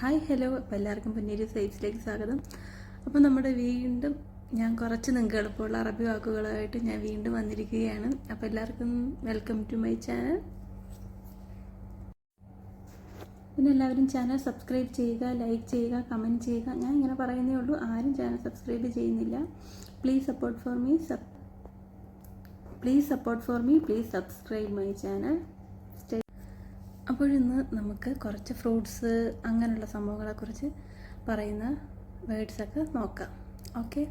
Hi hello. അപ്പോൾ എല്ലാവർക്കും പിന്നീട് സൈറ്റ്സിലേക്ക് സ്വാഗതം. അപ്പോൾ നമ്മുടെ വീണ്ടും ഞാൻ കുറച്ച് നിങ്ങൾക്ക് എളുപ്പമുള്ള അറബി വാക്കുകളായിട്ട് ഞാൻ വീണ്ടും വന്നിരിക്കുകയാണ്. അപ്പോൾ എല്ലാവർക്കും വെൽക്കം ടു മൈ ചാനൽ പിന്നെ എല്ലാവരും ചാനൽ സബ്സ്ക്രൈബ് ചെയ്യുക ലൈക്ക് ചെയ്യുക കമന്റ് ചെയ്യുക. ഞാൻ ഇങ്ങനെ പറയുന്നേ ഉള്ളൂ. ആരും ചാനൽ സബ്സ്ക്രൈബ് ചെയ്യുന്നില്ല. Please support for me sub please support for me please subscribe my channel അപ്പോൾ ഇന്ന് നമുക്ക് കുറച്ച് ഫ്രൂട്ട്സ് അങ്ങനെയുള്ള സംഭവങ്ങളെക്കുറിച്ച് പറയുന്ന വേർഡ്സൊക്കെ നോക്കാം. ഓക്കെ?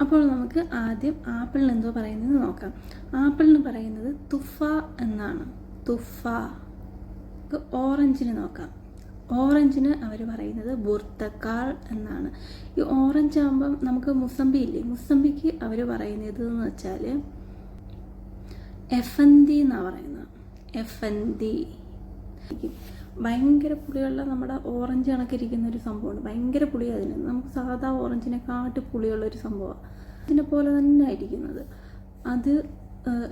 അപ്പോൾ നമുക്ക് ആദ്യം ആപ്പിളിന് എന്തോ പറയുന്നത് നോക്കാം. ആപ്പിളിന് പറയുന്നത് തുഫ എന്നാണ്. തുഫ. ഓറഞ്ചിന് നോക്കാം. ഓറഞ്ചിന് അവർ പറയുന്നത് ബുർത്തക്കാൾ എന്നാണ്. ഈ ഓറഞ്ച് ആകുമ്പം നമുക്ക് മുസംബി ഇല്ലേ? മുസംബിക്ക് അവർ പറയുന്നത് എന്ന് വെച്ചാൽ എഫന്തി എന്നാണ് പറയുന്നത്. എഫ് എൻ ദി ഭയങ്കര പുളിയുള്ള നമ്മുടെ ഓറഞ്ച് കണക്കിരിക്കുന്ന ഒരു സംഭവമാണ്. ഭയങ്കര പുളി അതിന്. നമുക്ക് സാധാ ഓറഞ്ചിനെ കാട്ടി പുളിയുള്ള ഒരു സംഭവമാണ്. അതിനെ പോലെ തന്നെ ആയിരിക്കുന്നത്. അത്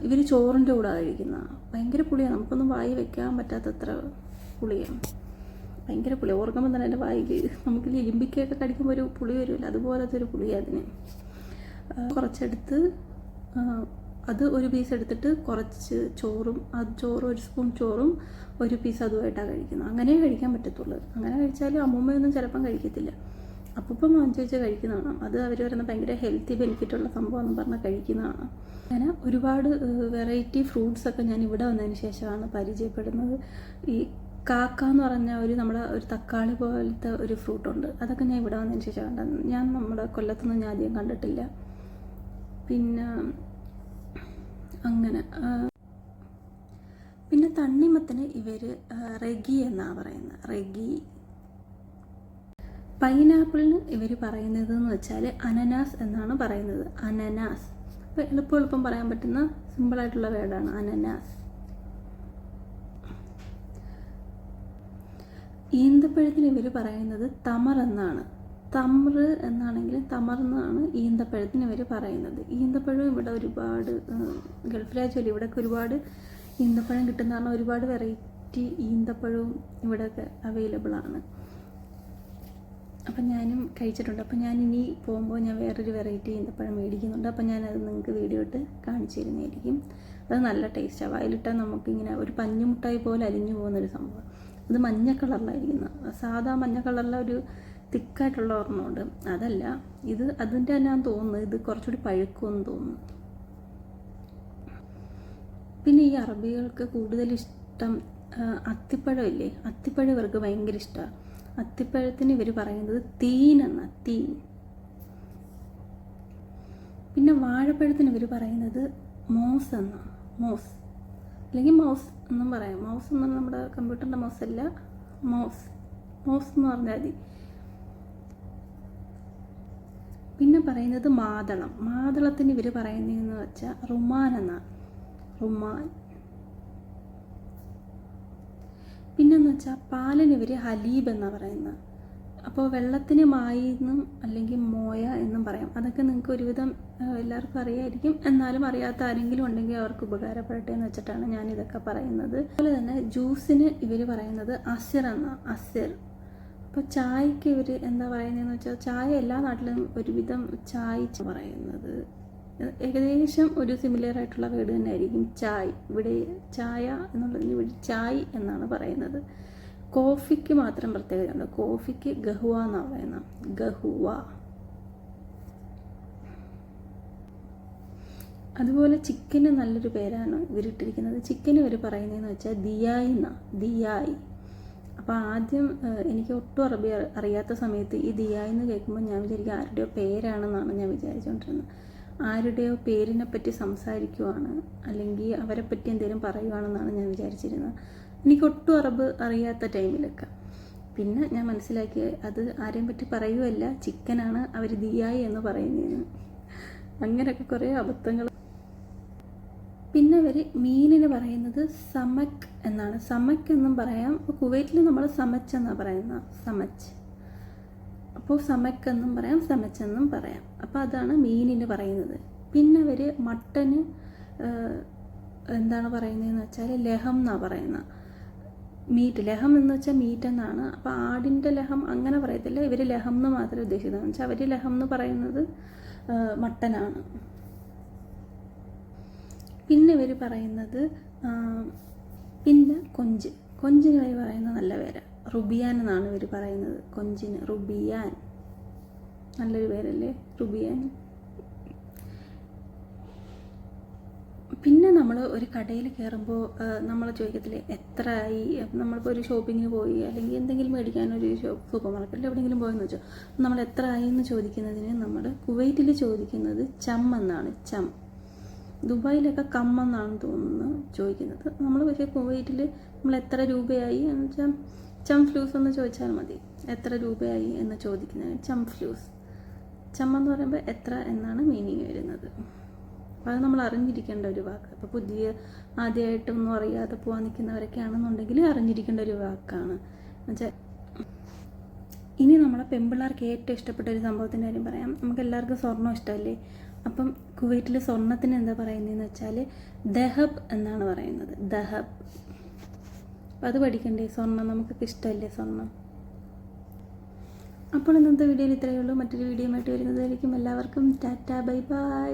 ഇവർ ചോറിന്റെ കൂടെ കഴിക്കുന്ന. ഭയങ്കര പുളിയാണ് നമുക്കൊന്നും വായി വെക്കാൻ പറ്റാത്തത്ര പുളിയാണ് ഭയങ്കര പുളി ഓർക്കുമ്പോൾ തന്നെ എന്റെ വായിൽ നമുക്ക് ലിമ്പിക്കൊക്കെ കടിക്കുമ്പോൾ ഒരു പുളി വരുമല്ലോ അതുപോലത്തെ ഒരു പുളിയാണ് അതിന്. കുറച്ചെടുത്ത് അത് ഒരു പീസ് എടുത്തിട്ട് കുറച്ച് ചോറും അത് ചോറും ഒരു സ്പൂൺ ചോറും ഒരു പീസ് അതുമായിട്ടാണ് കഴിക്കുന്നത്. അങ്ങനെ കഴിക്കാൻ പറ്റത്തുള്ളൂ. അങ്ങനെ കഴിച്ചാൽ അമ്മൂമ്മയൊന്നും ചിലപ്പം കഴിക്കത്തില്ല. അപ്പം വാങ്ങിച്ചു വെച്ച് കഴിക്കുന്നതാണ്. അത് അവർ പറയുന്ന ഭയങ്കര ഹെൽത്തി ബെനിഫിറ്റ് ഉള്ള സംഭവം പറഞ്ഞാൽ കഴിക്കുന്നതാണ്. അങ്ങനെ ഒരുപാട് വെറൈറ്റി ഫ്രൂട്ട്സ് ഒക്കെ ഞാൻ ഇവിടെ വന്നതിന് ശേഷമാണ് പരിചയപ്പെടുന്നത്. ഈ കാക്ക എന്ന് പറഞ്ഞ ഒരു നമ്മുടെ ഒരു തക്കാളി പോലത്തെ ഒരു ഫ്രൂട്ടുണ്ട് അതൊക്കെ ഞാൻ ഇവിടെ വന്നതിന് ശേഷം കണ്ടത്. ഞാൻ നമ്മുടെ കൊല്ലത്തൊന്നും ഞാൻ ആദ്യം കണ്ടിട്ടില്ല. പിന്നെ അങ്ങനെ പിന്നെ തണ്ണിമത്തിന് ഇവർ റെഗി എന്നാണ് പറയുന്നത് റെഗി. പൈനാപ്പിളിന് ഇവർ പറയുന്നത് എന്ന് വെച്ചാൽ അനനാസ് എന്നാണ് പറയുന്നത്. അനനാസ്. അപ്പോൾ എളുപ്പം എളുപ്പം പറയാൻ പറ്റുന്ന സിമ്പിളായിട്ടുള്ള വേർഡാണ് അനനാസ്. ഈന്തപ്പഴത്തിന് ഇവർ പറയുന്നത് തമർ എന്നാണ്. തമർ എന്നാണെങ്കിൽ തമർന്നാണ് ഈന്തപ്പഴത്തിന് ഇവർ പറയുന്നത്. ഈന്തപ്പഴം ഇവിടെ ഒരുപാട് ഗൾഫ് രാജ്യമല്ല ഇവിടെയൊക്കെ ഒരുപാട് ഈന്തപ്പഴം കിട്ടുന്ന പറഞ്ഞാൽ ഒരുപാട് വെറൈറ്റി ഈന്തപ്പഴവും ഇവിടെയൊക്കെ അവൈലബിൾ ആണ്. അപ്പം ഞാനും കഴിച്ചിട്ടുണ്ട്. അപ്പം ഞാൻ ഇനി പോകുമ്പോൾ ഞാൻ വേറൊരു വെറൈറ്റി ഈന്തപ്പഴം മേടിക്കുന്നുണ്ട്. അപ്പം ഞാനത് നിങ്ങൾക്ക് വീഡിയോ ഇട്ട് കാണിച്ചു തരുന്നതായിരിക്കും. അത് നല്ല ടേസ്റ്റാണ് വായിലിട്ടാൽ നമുക്കിങ്ങനെ ഒരു പഞ്ഞുമുട്ടായി പോലെ അലിഞ്ഞു പോകുന്നൊരു സംഭവം. അത് മഞ്ഞ കളറിലായിരിക്കുന്നത് സാധാ മഞ്ഞ കളറിലെ ഒരു തിക്കായിട്ടുള്ള ഓർമ്മയുണ്ട്. അതല്ല ഇത് അതിന്റെ തന്നെ തോന്നുന്നു. ഇത് കുറച്ചുകൂടി പഴുക്കുമെന്ന് തോന്നുന്നു. പിന്നെ ഈ അറബികൾക്ക് കൂടുതൽ ഇഷ്ടം അത്തിപ്പഴം ഇല്ലേ? അത്തിപ്പഴം ഇവർക്ക് ഭയങ്കര ഇഷ്ടമാണ് അത്തിപ്പഴത്തിന് ഇവർ പറയുന്നത് തീൻ എന്ന തീൻ. പിന്നെ വാഴപ്പഴത്തിന് ഇവർ പറയുന്നത് മോസ് എന്ന മോസ്. അല്ലെങ്കിൽ മൗസ് എന്നും പറയാം. മൗസ് എന്ന് നമ്മുടെ കമ്പ്യൂട്ടറിന്റെ മൗസ് അല്ല മോസ്. മോസ് എന്ന് പറഞ്ഞാൽ മതി പിന്നെ പറയുന്നത് മാതളം. മാതളത്തിന് ഇവർ പറയുന്നതെന്ന് വെച്ചാൽ റുമാൻ എന്നാണ് റുമാൻ. പിന്നെന്ന് വെച്ചാൽ പാലിന് ഇവർ ഹലീബ് എന്നാണ് പറയുന്നത്. അപ്പോൾ വെള്ളത്തിന് മായി എന്നും അല്ലെങ്കിൽ മോയ എന്നും പറയാം. അതൊക്കെ നിങ്ങൾക്ക് ഒരുവിധം എല്ലാവർക്കും അറിയായിരിക്കും. എന്നാലും അറിയാത്ത ആരെങ്കിലും ഉണ്ടെങ്കിൽ അവർക്ക് ഉപകാരപ്പെടട്ടെ എന്ന് വെച്ചിട്ടാണ് ഞാൻ ഇതൊക്കെ പറയുന്നത്. അതുപോലെ തന്നെ ജ്യൂസിന് ഇവർ പറയുന്നത് അസിർ എന്നാണ് അസിർ. അപ്പോൾ ചായക്ക് ഇവർ എന്താ പറയുന്നതെന്ന് വെച്ചാൽ ചായ എല്ലാ നാട്ടിലും ഒരുവിധം ചായ പറയുന്നത്. ഏകദേശം ഒരു സിമിലർ ആയിട്ടുള്ള വേർഡ് തന്നെ ആയിരിക്കും ചായ്. ഇവിടെ ചായ എന്നുള്ളതിന് ഇവിടെ ചായ് എന്നാണ് പറയുന്നത്. കോഫിക്ക് മാത്രം പ്രത്യേകതയുണ്ട്. കോഫിക്ക് ഗഹുവ എന്നാണ് പറയുന്നത് ഗഹുവ. അതുപോലെ ചിക്കന് നല്ലൊരു പേരാണ് ഇവരിട്ടിരിക്കുന്നത്. ചിക്കന് ഇവർ പറയുന്നതെന്ന് വെച്ചാൽ ദിയായി എന്നാണ് ദിയായി. അപ്പോൾ ആദ്യം എനിക്ക് ഒട്ടും അറബി അറിയാത്ത സമയത്ത് ഈ ദിയ എന്ന് കേൾക്കുമ്പോൾ ഞാൻ വിചാരിക്കും ആരുടെയോ പേരാണെന്നാണ് ഞാൻ വിചാരിച്ചുകൊണ്ടിരുന്നത് ആരുടെയോ പേരിനെ പറ്റി സംസാരിക്കുവാണ് അല്ലെങ്കിൽ അവരെ പറ്റി എന്തെങ്കിലും പറയുവാണെന്നാണ് ഞാൻ വിചാരിച്ചിരുന്നത്. എനിക്ക് ഒട്ടും അറബ് അറിയാത്ത ടൈമിലൊക്കെ. പിന്നെ ഞാൻ മനസ്സിലാക്കി അത് ആരെയും പറ്റി പറയുമല്ല ചിക്കനാണ് അവർ ദിയായി എന്ന് പറയുന്നതെന്ന് അങ്ങനെയൊക്കെ കുറേ അബദ്ധങ്ങൾ അവർ മീനിന് പറയുന്നത് സമക് എന്നാണ്. സമക് എന്നും പറയാം. കുവൈറ്റിൽ നമ്മൾ സമച്ച് എന്നാണ് പറയുന്നത് സമച്ച് അപ്പോൾ സമക് എന്നും പറയാം സമച്ച് എന്നും പറയാം. അപ്പോൾ അതാണ് മീനിന് പറയുന്നത്. പിന്നെ അവർ മട്ടന് എന്താണ് പറയുന്നതെന്ന് വെച്ചാൽ ലഹം എന്നാണ് പറയുന്നത് മീറ്റ്. ലഹം എന്ന് വെച്ചാൽ മീറ്റ് എന്നാണ്. അപ്പോൾ ആടിന്റെ ലഹം അങ്ങനെ പറയത്തില്ല. ഇവർ ലഹം എന്ന് മാത്രമേ ഉദ്ദേശിക്കുന്നത് വെച്ചാൽ അവർ ലഹം എന്ന് പറയുന്നത് മട്ടനാണ്. പിന്നെ ഇവർ പറയുന്നത് പിന്നെ കൊഞ്ച്. കൊഞ്ചിന് ഇവർ പറയുന്ന നല്ല പേര്. റുബിയാൻ എന്നാണ് ഇവർ പറയുന്നത്. കൊഞ്ചിന് റുബിയാൻ. നല്ലൊരു പേരല്ലേ? റുബിയാൻ. പിന്നെ നമ്മൾ ഒരു കടയിൽ കയറുമ്പോൾ നമ്മൾ ചോദിക്കത്തില്ലേ എത്ര ആയി നമ്മളിപ്പോൾ ഒരു ഷോപ്പിങ്ങിന് പോയി അല്ലെങ്കിൽ എന്തെങ്കിലും മേടിക്കാനൊരു ഷോപ്പ് സൂപ്പർ മാർക്കറ്റിൽ എവിടെയെങ്കിലും പോയെന്ന് വെച്ചോ നമ്മൾ എത്ര ആയി എന്ന് ചോദിക്കുന്നതിന് നമ്മൾ കുവൈറ്റിൽ ചോദിക്കുന്നത് ചം എന്നാണ്. ചം. ദുബായിലൊക്കെ കമ്മെന്നാണ് തോന്നുന്നു ചോദിക്കുന്നത്. നമ്മൾ പക്ഷേ കുവൈറ്റിൽ നമ്മൾ എത്ര രൂപയായി എന്ന് വെച്ചാൽ ചം ഫ്ലൂസ് എന്ന് ചോദിച്ചാൽ മതി. എത്ര രൂപയായി എന്ന് ചോദിക്കുന്നതിന് ചം ഫ്ലൂസ്. ചം എന്ന് പറയുമ്പോൾ എത്ര എന്നാണ് മീനിങ് വരുന്നത്. അത് നമ്മൾ അറിഞ്ഞിരിക്കേണ്ട ഒരു വാക്ക്. അപ്പോൾ പുതിയ ആദ്യമായിട്ടൊന്നും അറിയാതെ പോകാൻ നിൽക്കുന്നവരൊക്കെ ആണെന്നുണ്ടെങ്കിൽ അറിഞ്ഞിരിക്കേണ്ട ഒരു വാക്കാണ്. എന്നുവെച്ചാൽ ഇനി നമ്മളെ പെമ്പിള്ളേർക്ക് ഏറ്റവും ഇഷ്ടപ്പെട്ട ഒരു സംഭവത്തിന്റെ കാര്യം പറയാം. നമുക്ക് എല്ലാവർക്കും സ്വർണം ഇഷ്ടമല്ലേ? അപ്പം കുവൈറ്റിൽ സ്വർണത്തിന് എന്താ പറയുന്നതെന്ന് വെച്ചാൽ ദഹബ് എന്നാണ് പറയുന്നത്. ദഹബ്. അത് പഠിക്കണ്ടേ? സ്വർണം. നമുക്കൊക്കെ ഇഷ്ടമല്ലേ സ്വർണം? അപ്പോൾ ഇന്നത്തെ വീഡിയോയിൽ ഇത്രയേ ഉള്ളൂ. മറ്റൊരു വീഡിയോ ആയിട്ട് വരുന്നതായിരിക്കും. എല്ലാവർക്കും ടാറ്റ ബൈ ബൈ.